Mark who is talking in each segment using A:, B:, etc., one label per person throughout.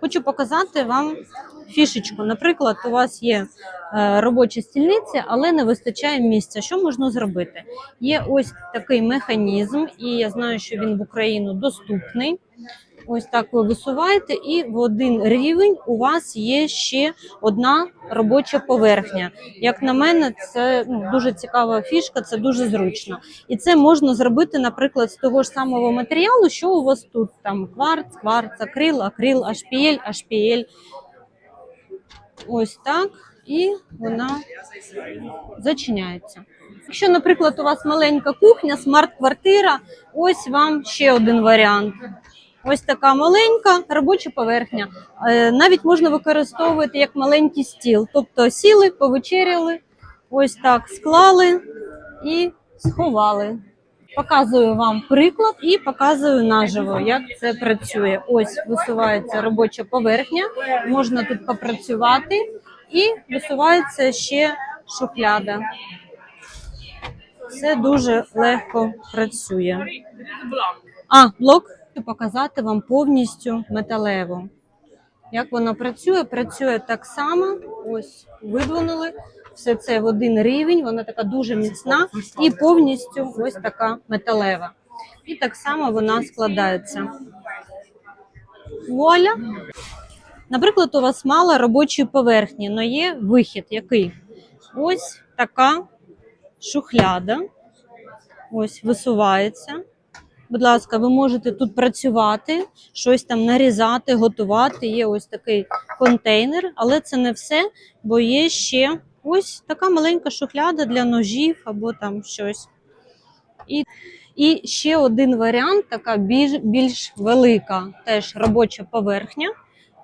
A: Хочу показати вам фішечку. Наприклад, у вас є робочі робоча стільниця, але не вистачає місця. Що можна зробити? Є ось такий механізм, і я знаю, що він в Україну доступний. Ось так ви висуваєте, і в один рівень у вас є ще одна робоча поверхня. Як на мене, це ну, дуже цікава фішка, це дуже зручно. І це можна зробити, наприклад, з того ж самого матеріалу, що у вас тут там кварц, кварц, акрил, акрил, HPL, HPL. Ось так. І вона зачиняється. Якщо, наприклад, у вас маленька кухня, смарт-квартира, ось вам ще один варіант. Ось така маленька робоча поверхня. Е, Навіть можна використовувати як маленький стіл. Тобто сіли, повечеряли, ось так склали і сховали. Показую вам приклад і показую наживо, як це працює. Ось висувається робоча поверхня, можна тут попрацювати, і висувається ще шухляда. Все дуже легко працює. А, блок Хочу показати вам повністю металеву. Як вона працює? Працює так само. Ось видвинули все це в один рівень. Вона така дуже міцна і повністю ось така металева. І так само вона складається. Вуаля! Наприклад, у вас мало робочої поверхні, але є вихід який? Ось така шухляда. Ось висувається. Будь ласка, ви можете тут працювати, щось там нарізати, готувати. Є ось такий контейнер, але це не все, бо є ще ось така маленька шухляда для ножів або там щось. І, і ще один варіант, така більш, більш велика теж робоча поверхня.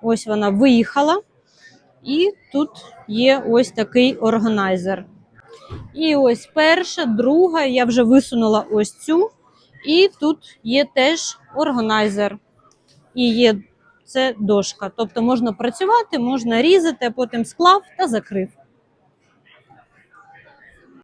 A: Ось вона виїхала. І тут є ось такий органайзер. І ось перша, друга, я вже висунула ось цю. І тут є теж органайзер. І є це дошка. Тобто можна працювати, можна різати, а потім склав та закрив.